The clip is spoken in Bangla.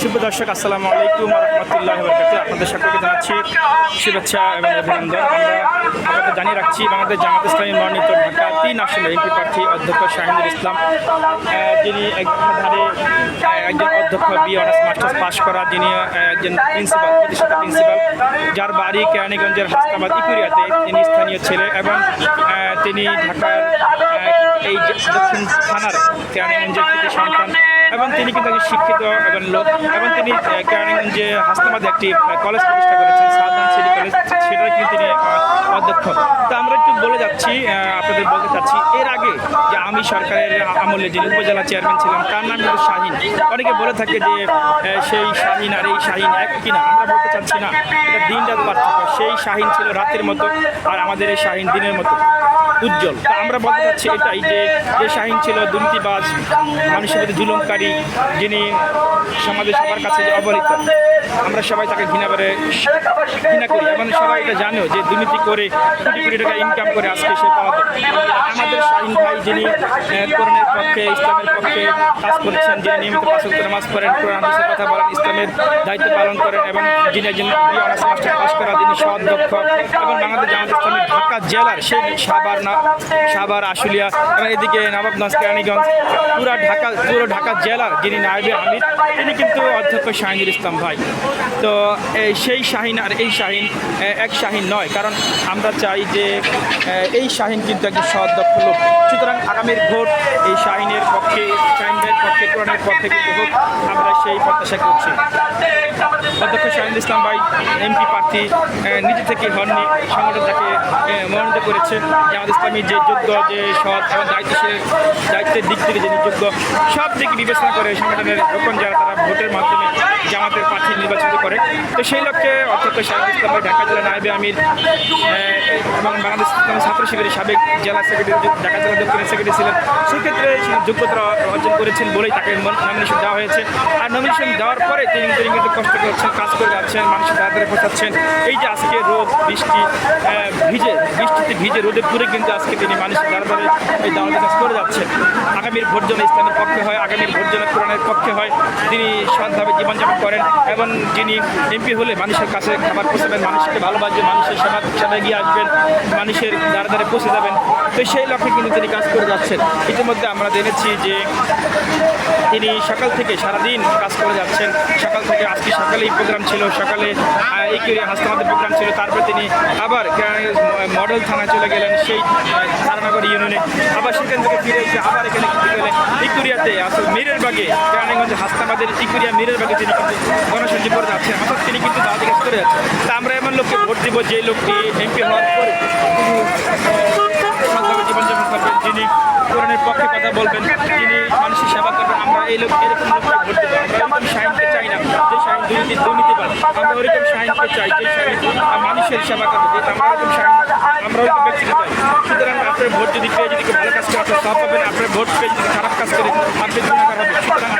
শুভ দর্শক আসসালামু আলাইকুম রহমতুল্লাহ বরকাত আপনাদের সকলকে জানাচ্ছি শুভেচ্ছা এবং অভিনন্দন। আমরা আপনাদের জানিয়ে রাখছি বাংলাদেশ জামাত ইসলামী মনোনীত তিন আসলে এমপি প্রার্থী অধ্যক্ষ শাহিনুর ইসলাম যিনি একধারে একজন অধ্যক্ষ বি অনার্স মাস্টার্স পাশ করা, যিনি একজন প্রিন্সিপাল, প্রতিষ্ঠাতা প্রিন্সিপাল, যার বাড়ি কেরানীগঞ্জের হাসনাবাদ, ইকুরিয়াতে। তিনি স্থানীয় ছেলে এবং তিনি ঢাকার এই দক্ষিণ থানার কেরানীগঞ্জের কৃতি সন্তান এবং তিনি কিন্তু একজন শিক্ষিত এবং লোক এবং তিনি কেরানীগঞ্জে হাসনাবাদে একটি কলেজ প্রতিষ্ঠা করেছেন সাউদার্ন সিটি কলেজ। সেটার কিন্তু তিনি অধ্যক্ষ তো আমরা একটু বলে যাচ্ছি আপনাদের বলতে চাচ্ছি, এর আগে যে আমি সরকারের আমলে যে উপজেলা চেয়ারম্যান ছিলাম, তার নাম কিন্তু শাহিন। অনেকে বলে থাকে যে সেই শাহিন আর এই শাহিন এক কিনা। আমরা বলতে চাচ্ছি না, এটা দিন রাত পার্থক্য। সেই শাহিন ছিল রাতের মতো, আর আমাদের এই শাহিন দিনের মতো। উজ্জ্বল। তা আমরা বলতে চাচ্ছি এটাই যে যে শাহিন ছিল দুর্নীতিবাজ, মানুষের প্রতি জুলুমকারী, যিনি সমাজে সবার কাছে অবহেলিত। আমরা সবাই তাকে ঘৃণা করে, ঘৃণা করি এবং সবাই এটা জানো যে দুর্নীতি করে কোটি কোটি টাকা ইনকাম করে আজকে সে পলাতক। আমাদের শাহিন ভাই যিনি কোরআনের পক্ষে, ইসলামের পক্ষে কাজ করেছেন, যিনি নিয়মিত পাঁচক নামাজ পড়েন, কোরআন কথা বলেন, ইসলামের দায়িত্ব পালন করেন এবং যিনি একজন পাস করা, যিনি সদক্ষ এবং বাংলাদেশ জামাত ইসলামের ঢাকা জেলার সেই সাভার না সাভার, আশুলিয়া এবং এদিকে নবাবগঞ্জ, কেরানীগঞ্জ, পুরো ঢাকা পুরো ঢাকা জেলার যিনি নায়েবে আমির তিনি কিন্তু অধ্যক্ষ শাহিনুর ইসলাম ভাই। তো সেই শাহিন আর এই শাহিন এক শাহিন নয়, কারণ আমরা চাই যে এই শাহিন কিন্তু একজন সদক্ষ লোক। সুতরাং আগামীর ভোট এই শাহিনের পক্ষে শাহিনের পক্ষে, কোরআনের পক্ষে কিন্তু হোক, আমরা সেই প্রত্যাশা করছি। অধ্যক্ষ শাহিন ইসলাম ভাই, এমপি প্রার্থী নিজে থেকে হননি, সংগঠন তাকে মনোনীত করেছে। জামাত ইসলামী যে যোগ্য, যে সৎ এবং দায়িত্বশীল, দায়িত্বের দিক থেকে যে নিযোগ্য সব দিকে বিবেচনা করে সংগঠনের রোপণ যারা তারা ভোটের মাধ্যমে জামাতের প্রার্থী নির্বাচিত করে। তো সেই লক্ষ্যে অধ্যক্ষ শাহিন ইসলাম ঢাকা আমির এবং বাংলাদেশ ইসলামী ছাত্র সাবেক জেলা সেক্রেটারি, ঢাকা জেলা দক্ষিণের যোগ্যতা অর্জন করেছেন বলেই তাকে নমিনেশন দেওয়া হয়েছে। আর নমিনেশন দেওয়ার পরে তিনি তিনি করছেন কাজ করে যাচ্ছেন, মানুষের তাড়াতাড়ি পৌঁছাচ্ছেন। এই যে আজকে রোদ, বৃষ্টি ভিজে, বৃষ্টিতে ভিজে রোদে পুরে কিন্তু আজকে তিনি মানুষের দরবারে এই দাওয়াতের কাজ করে যাচ্ছেন। আগামীর ভোট যেন পক্ষে হয়, আগামীর ভোট যেন কোরআনের পক্ষে হয়। তিনি সৎভাবে জীবনযাপন করেন, এবং যিনি এমপি হলে মানুষের কাছে খাবার পৌঁছাবেন, মানুষকে ভালোবাসবেন মানুষের সেবা সেবায় গিয়ে আসবেন, মানুষের দ্বারা দ্বারে পৌঁছে যাবেন। তো সেই লক্ষ্যে কিন্তু তিনি কাজ করে যাচ্ছেন। ইতিমধ্যে আমরা জেনেছি যে তিনি সকাল থেকে সারাদিন কাজ করে যাচ্ছেন। সকাল থেকে আজকে সকালেই প্রোগ্রাম ছিল, সকালে এই করে প্রোগ্রাম ছিল। তারপর তিনি আবার মডেল থানায় চলে গেলেন সেই ধারণাগর ইউনিয়নে। আবার সেখান থেকে ফিরে এসে আবার এখানে গেলেন। ইকুরিয়াতে আসলে মিরের বাগে কেরানীগঞ্জ হাসনাবাদের ইকুরিয়া মিরের বাগে তিনি কিন্তু গণসংযোগ করে যাচ্ছেন। অর্থাৎ তিনি কিন্তু দাওয়াতি কাজ করে যাচ্ছেন তা আমরা এমন লোককে ভোট দিব যে লোকটি এমপি হওয়ার পরে সৎভাবে জীবনযাপন করবেন, যিনি কোরআনের পক্ষে কথা বলবেন, যিনি মানুষের সেবা করবেন, আমরা এই লোক এরকম লোককে ভোট দেবো। আমরা ওরকম শাহিনকে চাই না। যে শাহিন দুর্নীতি দুর্নীতিবাদ আমরা ওরকম শাহিনকে চাই যে শাহিন মানুষের সেবা করবে। যে আমরা ওরকম শাহিন আমরা ওরকম ব্যক্তিকে চাই। সুতরাং আপনার ভোট যদি পেয়ে যদি ভালো কাজ করে, আপনার সব পাবেন। আপনার ভোট পেয়ে যদি খারাপ কাজ করে, আপনি গুণাগার হবে সুতরাং